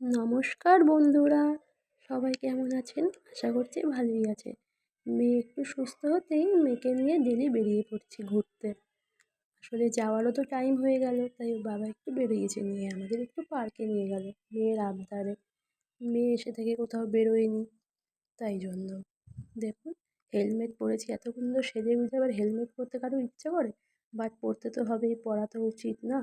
নমস্কার বন্ধুরা, সবাই কেমন আছেন? আশা করছি ভালোই আছে। মেয়ে একটু সুস্থ হতেই মেয়েকে নিয়ে ডেলি বেরিয়ে পড়ছি ঘুরতে। আসলে যাওয়ারও তো টাইম হয়ে গেল, তাই বাবা একটু বেরিয়েছে নিয়ে, আমাদের একটু পার্কে নিয়ে গেল, মেয়ের আবদারে। মেয়ে এসে থেকে কোথাও বেরোয়নি, তাই জন্য। দেখুন হেলমেট পরেছি, এতক্ষণ তো সেজে গুজে আবার হেলমেট পরতে কারও ইচ্ছে করে? বাট পরতে তো হবেই, পরা তো উচিত না।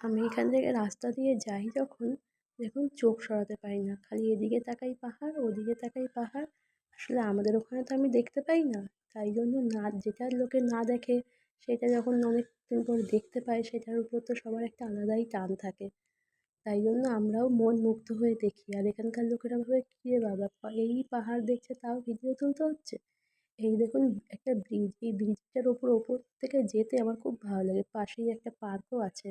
আমি এখান থেকে রাস্তা দিয়ে যাই যখন, দেখুন চোখ সরাতে পারি না। খালি এদিকে তাকাই পাহাড়, ওদিকে তাকাই পাহাড়। আসলে আমাদের ওখানে তো আমি দেখতে পাই না। তাই জন্য না, যেটা লোকে না দেখে, সেটা যখন অনেক দিন পর দেখতে পায়, সেটার উপর তো সবার একটা আলাদাই টান থাকে। তাই জন্য আমরাও মন মুগ্ধ হয়ে দেখি। আর এখানকার লোকেরা ভাবে, কী বাবা এই পাহাড় দেখছে, তাও ভিডিও তুলতে হচ্ছে? এই দেখুন একটা ব্রিজ, এই ব্রিজটার ওপর ওপর থেকে যেতে আমার খুব ভালো লাগে। পাশেই একটা পার্কও আছে।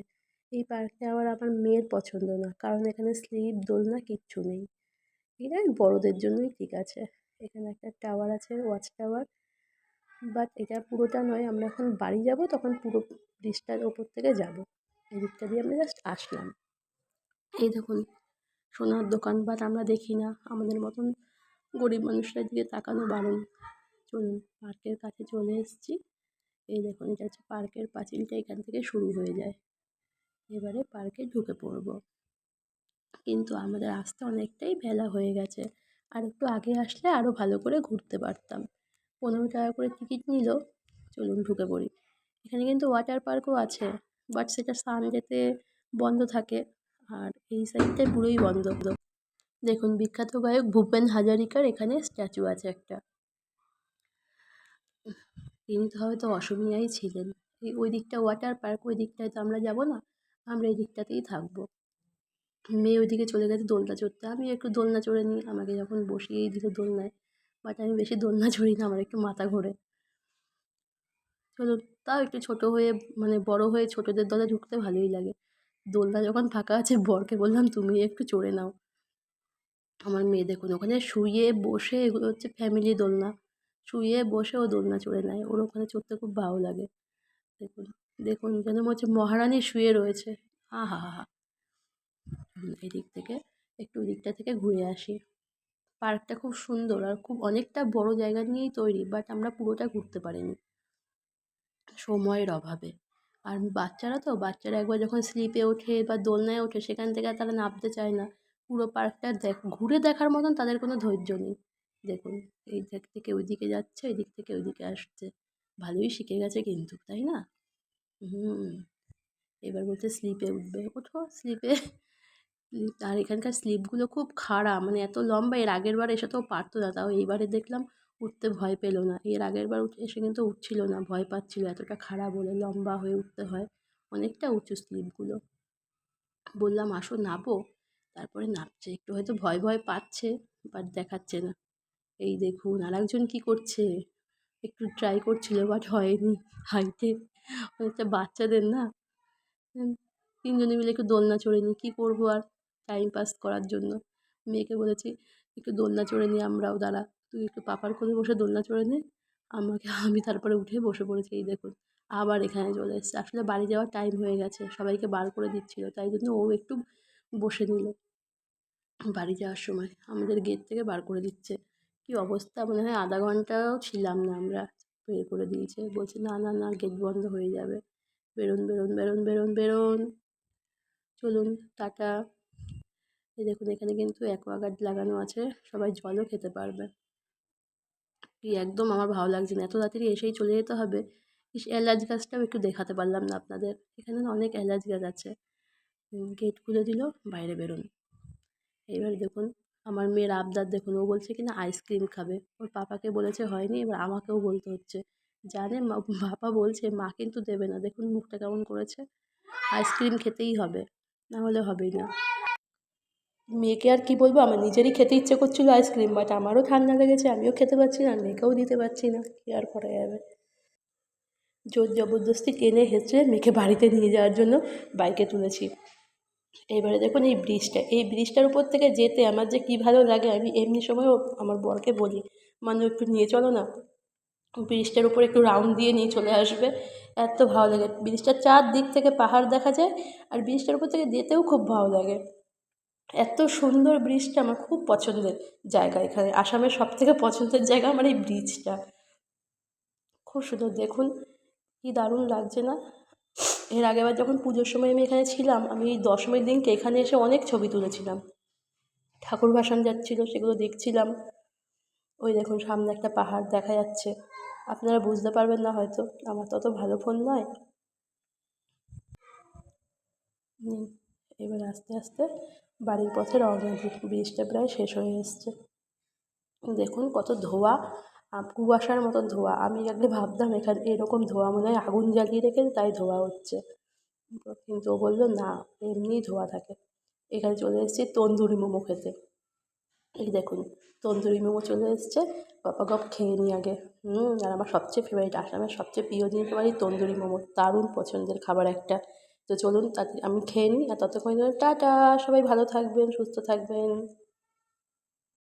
এই পার্কটা আবার আমার মেয়ের পছন্দ না। কারণ এখানে স্লিপ, দোলনা কিচ্ছু নেই। এটা বড়দের জন্যই ঠিক আছে। এখানে একটা টাওয়ার আছে, ওয়াচ টাওয়ার। বাট এটা পুরোটা নয়, আমরা এখন বাড়ি যাব, তখন পুরো ব্রিজটার ওপর থেকে যাব। এই দিকটা দিয়ে আমরা জাস্ট আসলাম। এই দেখুন, সোনার দোকান, বাট আমরা দেখি না। আমাদের মতন গরিব মানুষরা দিকে তাকানো বারণ। চলুন, পার্কের কাছে চলে এসেছি। এই দেখুন, এটা হচ্ছে পার্কের পাঁচিলটা এখান থেকে শুরু হয়ে যায়। এবারে পার্কে ঢুকে পড়ব। কিন্তু আমাদের আসতে অনেকটাই বেলা হয়ে গেছে। আর একটু আগে আসলে আরও ভালো করে ঘুরতে পারতাম। পনেরো টাকা করে টিকিট নিল, চলুন ঢুকে পড়ি। এখানে কিন্তু ওয়াটার পার্কও আছে, বাট সেটা সানডেতে বন্ধ থাকে, আর এই সাইডটায় পুরোই বন্ধ। দেখুন, বিখ্যাত গায়ক ভূপেন হাজারিকার এখানে স্ট্যাচু আছে একটা। তিনি তো হয়তো অসমীয়াই ছিলেন। ওই দিকটা ওয়াটার পার্ক, ওই দিকটায় তো আমরা যাব না? আমরা এই দিকটাতেই থাকব। মেয়ে ওইদিকে চলে গেছে দোলনা চড়তে। আমি একটু দোলনা চড়ে নিই। আমাকে যখন বসিয়েই দিল দোলনায়। বাট আমি বেশি দোলনা চড়ি না, আমার একটু মাথা ঘোরে। চলো তাও একটু ছোটো হয়ে মানে বড় হয়ে ছোটোদের দলে ঢুকতে ভালোই লাগে। দোলনা যখন ফাঁকা আছে, বরকে বললাম, তুমি একটু চড়ে নাও। আমার মেয়ে দেখুন, ওখানে শুয়ে বসে এগুলো হচ্ছে ফ্যামিলি দোলনা। শুয়ে বসে ও দোলনা চড়ে নেয়। ওর ওখানে চড়তে খুব ভালো লাগে। দেখুন। দেখুন, যেন মনে হচ্ছে মহারানী শুয়ে রয়েছে। হা হা হা এদিক থেকে, একটু ওদিকটা থেকে ঘুরে আসি। পার্কটা খুব সুন্দর আর খুব অনেকটা বড় জায়গা নিয়েই তৈরি, বাট আমরা পুরোটা ঘুরতে পারিনি। সময়ের অভাবে। আর বাচ্চারা তো, বাচ্চারা একবার যখন স্লিপে ওঠে বা দোলনায় ওঠে, সেখান থেকে তারা নামতে চায় না। পুরো পার্কটা দেখ, ঘুরে দেখার মতন তাদের কোনো ধৈর্য নেই। দেখুন, এই দিক থেকে ওইদিকে যাচ্ছে এই দিক থেকে ওইদিকে আসছে। ভালোই শিখে গেছে কিন্তু, তাই না? হুম, এবার বলছে স্লিপে উঠবে। ওঠো স্লিপে আর এখানকার স্লিপগুলো খুব খাড়া মানে এত লম্বা, এর আগের বার এসে তো পারতো না, তাও এইবারে দেখলাম উঠতে ভয় পেল না। এর আগের বার এসে কিন্তু উঠছিল না, ভয় পাচ্ছিল, এতটা খাড়া বলে লম্বা হয়ে উঠতে হয়। অনেকটা উঁচু স্লিপগুলো বললাম, আসো, নাবো। তারপরে নামছে একটু হয়তো ভয় ভয় পাচ্ছে বাট দেখাচ্ছে না। এই দেখুন আর একজন কী করছে? একটু ট্রাই করছিল বাট হয়নি। হাইটে অনেকটা বাচ্চাদের না? তিনজনে মিলে একটু দোলনা চড়ে নিই, কী করব আর টাইম পাস করার জন্য। মেয়েকে বলেছি, একটু দোলনা চড়ে নিই আমরাও দাঁড়া। তুই একটু পাপার কোলে বসে দোলনা চড়ে নে, আমাকে, আমি তারপরে উঠে বসে পড়েছি। এই দেখুন, আবার এখানে চলে এসছে। আসলে বাড়ি যাওয়ার টাইম হয়ে গেছে, সবাইকে বার করে দিচ্ছিল, তাই জন্য ও একটু বসে নিল। বাড়ি যাওয়ার সময় আমাদের গেট থেকে বার করে দিচ্ছে। কী অবস্থা? মনে হয় আধা ঘন্টাও ছিলাম না আমরা। বের করে দিয়েছে। বলছে, না না না, গেট বন্ধ হয়ে যাবে। বেরোন বেরোন বেরোন বেরোন বেরোন। চলুন, টাটা। এই দেখুন, এখানে কিন্তু অ্যাকোয়াগার্ড লাগানো আছে। সবাই জলও খেতে পারবে। কি একদম আমার ভালো লাগছে না। এত তাড়াতাড়ি এসেই চলে যেতে হবে। ইস, এলাচ গাছটাও একটু দেখাতে পারলাম না আপনাদের। এখানে না অনেক এলাচ গাছ আছে। গেট খুলে দিল, বাইরে বেরোন। এবার দেখুন আমার মেয়ের আবদার দেখুন, ও বলছে কি না আইসক্রিম খাবে। ওর পাপাকে বলেছে হয়নি, এবার আমাকেও বলতে হচ্ছে। জানে বাবা বলছে, মা কিন্তু দেবে না। দেখুন মুখটা কেমন করেছে। আইসক্রিম খেতেই হবে, না হলে হবেই না। মেয়েকে আর কি বলব, আমার নিজেরই খেতে ইচ্ছে করছিল আইসক্রিম, বাট আমারও ঠান্ডা লেগেছে, আমিও খেতে পারছি না মেয়েকেও দিতে পারছি না, কী আর করা যাবে? জোর জবরদস্তি টেনে হেঁচড়ে মেয়েকে বাড়িতে নিয়ে যাওয়ার জন্য বাইকে তুলেছি। এবারে দেখুন এই ব্রিজটা, এই ব্রিজটার উপর থেকে যেতে আমার যে কী ভালো লাগে আমি এমনি সময়ও আমার বরকে বলি মানে একটু নিয়ে চলো না। ব্রিজটার উপর একটু রাউন্ড দিয়ে নিয়ে চলে আসবে। এত ভালো লাগে। ব্রিজটার চারদিক থেকে পাহাড় দেখা যায় আর ব্রিজটার উপর থেকে যেতেও খুব ভালো লাগে। এত সুন্দর ব্রিজটা আমার খুব পছন্দের জায়গা এখানে। আসামের সব থেকে পছন্দের জায়গা আমার এই ব্রিজটা। খুব সুন্দর। দেখুন, কী দারুণ লাগছে না? এর আগেরবার যখন পুজোর সময় আমি এখানে ছিলাম, আমি এই দশমীর দিনকে এখানে এসে অনেক ছবি তুলেছিলাম। ঠাকুর ভাসান যাচ্ছিল, সেগুলো দেখছিলাম। ওই দেখুন, সামনে একটা পাহাড় দেখা যাচ্ছে। আপনারা বুঝতে পারবেন না হয়তো, আমার তো অত ভালো ফোন নয়। এবার আস্তে আস্তে বাড়ির পথে রওনা দিই ব্রিজটা প্রায় শেষ হয়ে এসছে। দেখুন কত ধোঁয়া। কুয়াশার মতন ধোঁয়া। আমি আগে ভাবতাম, এখানে এরকম ধোঁয়া মনে হয় আগুন জ্বালিয়ে রেখেছে তাই ধোঁয়া হচ্ছে। কিন্তু ও বলল, না এমনিই ধোঁয়া থাকে। এখানে চলে এসেছি তন্দুরি মোমো খেতে। এই দেখুন, তন্দুরি মোমো চলে এসছে। গপাগপ খেয়ে নিই আগে। হুম, আর আমার সবচেয়ে ফেভারিট আসামের সবচেয়ে প্রিয় জিনিস আমার এই তন্দুরি মোমো। দারুণ পছন্দের খাবার একটা। তো চলুন, তাতে আমি খেয়ে নিই, আর ততক্ষণে টাটা! সবাই ভালো থাকবেন, সুস্থ থাকবেন।